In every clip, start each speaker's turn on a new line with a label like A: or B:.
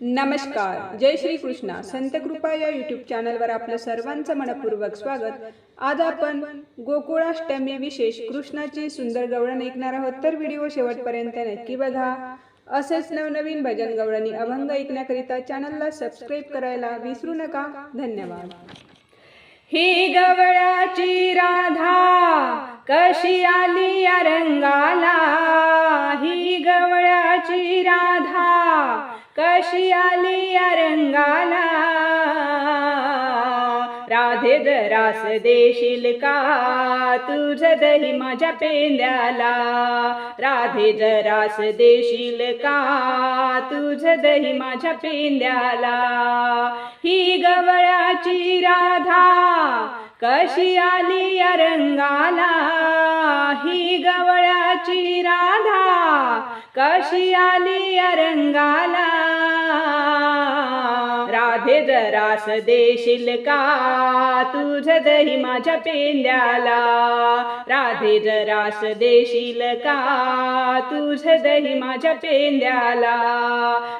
A: नमस्कार. जय श्री कृष्णा. संत कृपा या युट्यूब चॅनलवर आपलं सर्वांचं मनपूर्वक स्वागत. आज आपण गोकुळाष्टमी विशेष कृष्णाचे सुंदर गवळण ऐकणार आहोत. तर व्हिडिओ शेवटपर्यंत नक्की बघा. असेच नवनवीन भजन गवळणी अभंग ऐकण्याकरिता चॅनलला सबस्क्राईब करायला विसरू नका. धन्यवाद. ही गवळाची राधा कशी आली या रंगाला ही गवळाची राधा कशी आली या रंगाला? राधे जरास देशील का? तुझ दही माझ्या पेंद्याला. राधे जरास देशील का? तुझ दही माझ्या पेंद्याला. ही गवळाची राधा कशी आली या रंगाला ही गवळ्याची राधा. कशी आली या रंगाला राधे जरास देशील का? तुझ दही माझ्या पेंद्याला. राधे जरास देशील का? तुझ दही माझ्या पेंद्याला.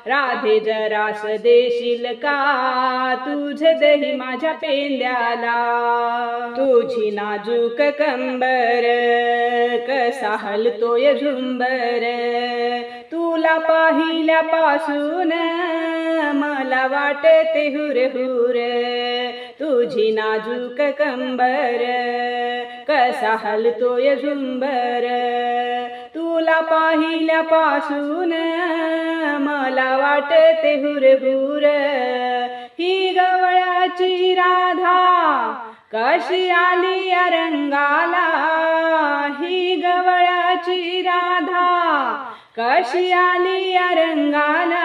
A: राधे जरास देशील का? तुझ दही माझ्या पेंद्याला. तुझी नाजूक कंबर कसा हलतोय झुंबर? तुला पाहिल्यापासून मला वाटते हुर हुर तुझी नाजूक कंबर कसा हलतोय झुंबर। तुला पाहिल्यापासून मला वाटते हुर हुर ही गवळाची राधा कशी आली रंगाला ही गवळाची राधा कशी आली रंगाला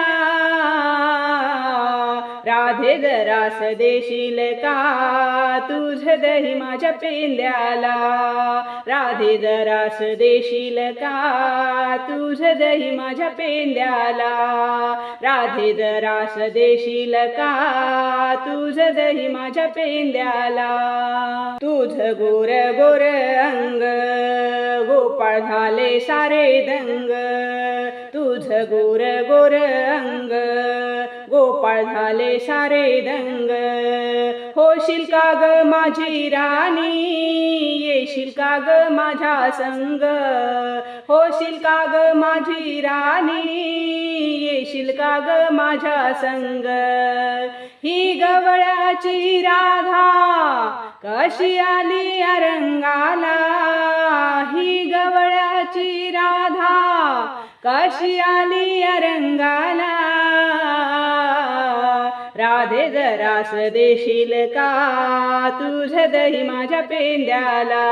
A: राधे जरास देशील का? तुझ दही माझ्या पेंद्याला. राधे जरास देशील का? तुझ दही माझ्या पेंद्याला. राधे जरास देशील का? तुझ दही माझ्या पेंद्याला. तुझ गोर गोर अंग गोपाळ झाले सारे दंग. तुझ गोर गोर अंग गोपाळ झाले सारे दंग. होशील का ग माझी राणी? येशील का ग माझ्या संग? होशील का ग माझी राणी? येशील का ग माझ्या संग? ही गवळाची राधा कशी आली अरंगाला? ही गवळाची राधा कशी आली अरंगाला? जरास देशील का? तुझ दही माझ्या पेंद्याला.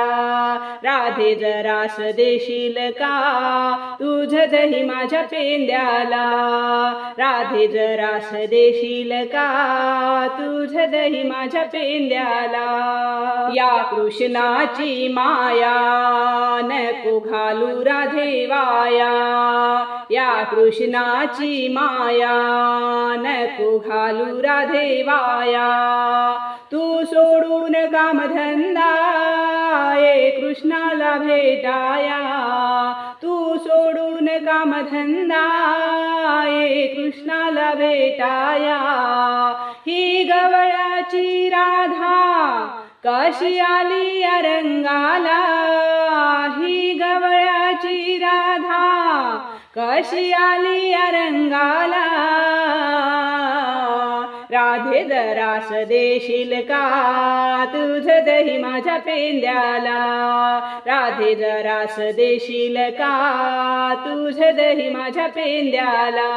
A: राधे जरास देशील का? तुझ दही माझ्या पेंद्याला. राधे जरास देशील का? तुझ दही माझ्या पेंद्याला. या कृष्णाची माया नको घालू राधे वाया. या कृष्णाची माया नको घालू राधे देवाया. तू सोडून कामधंदा. ये कृष्णाला भेटाया. तू सोडून कामधंदा. ये कृष्णाला भेटाया. ही गवळाची राधा कशी आली अरंगाला. ही गवळाची राधा कशी आली अरंगाला. राधे जरास देशील का? तुझ दही माझ्या पेंद्याला. राधे जरास देशील का? तुझ दही माझ्या पेंद्याला.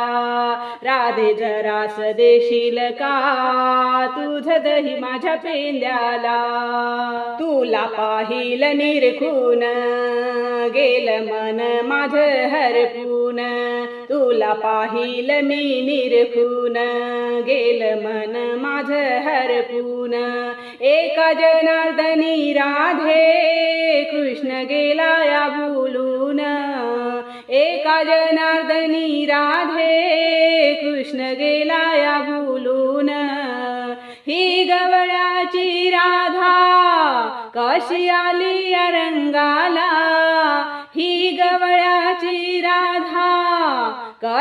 A: राधे जरास देशील का? तुझ दही माझ्या पेंद्याला. तुला पाहिल निरखून गेल मन माझ हरपून. तुला पाहिल मी निरखून गेल मन माझ हरपून. एका जनार्दनी राधे कृष्ण गेला या बोलून. एका जनार्दनी राधे कृष्ण गेला या बोलून. ही गवळाची राधा कशी आली या रंगाला? ही गवळ्या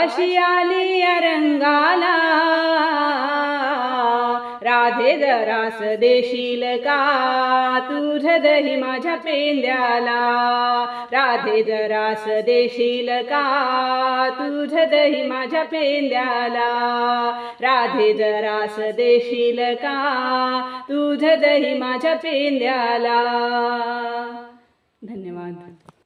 A: अशी आली या रंगाला राधे जरास देशील का? तुझ दही माझ्या पेंद्याला. राधे जरास देशील का? तुझ दही माझ्या पेंद्याला. राधे जरास देशील का? तुझ दही माझ्या पेंद्याला. धन्यवाद.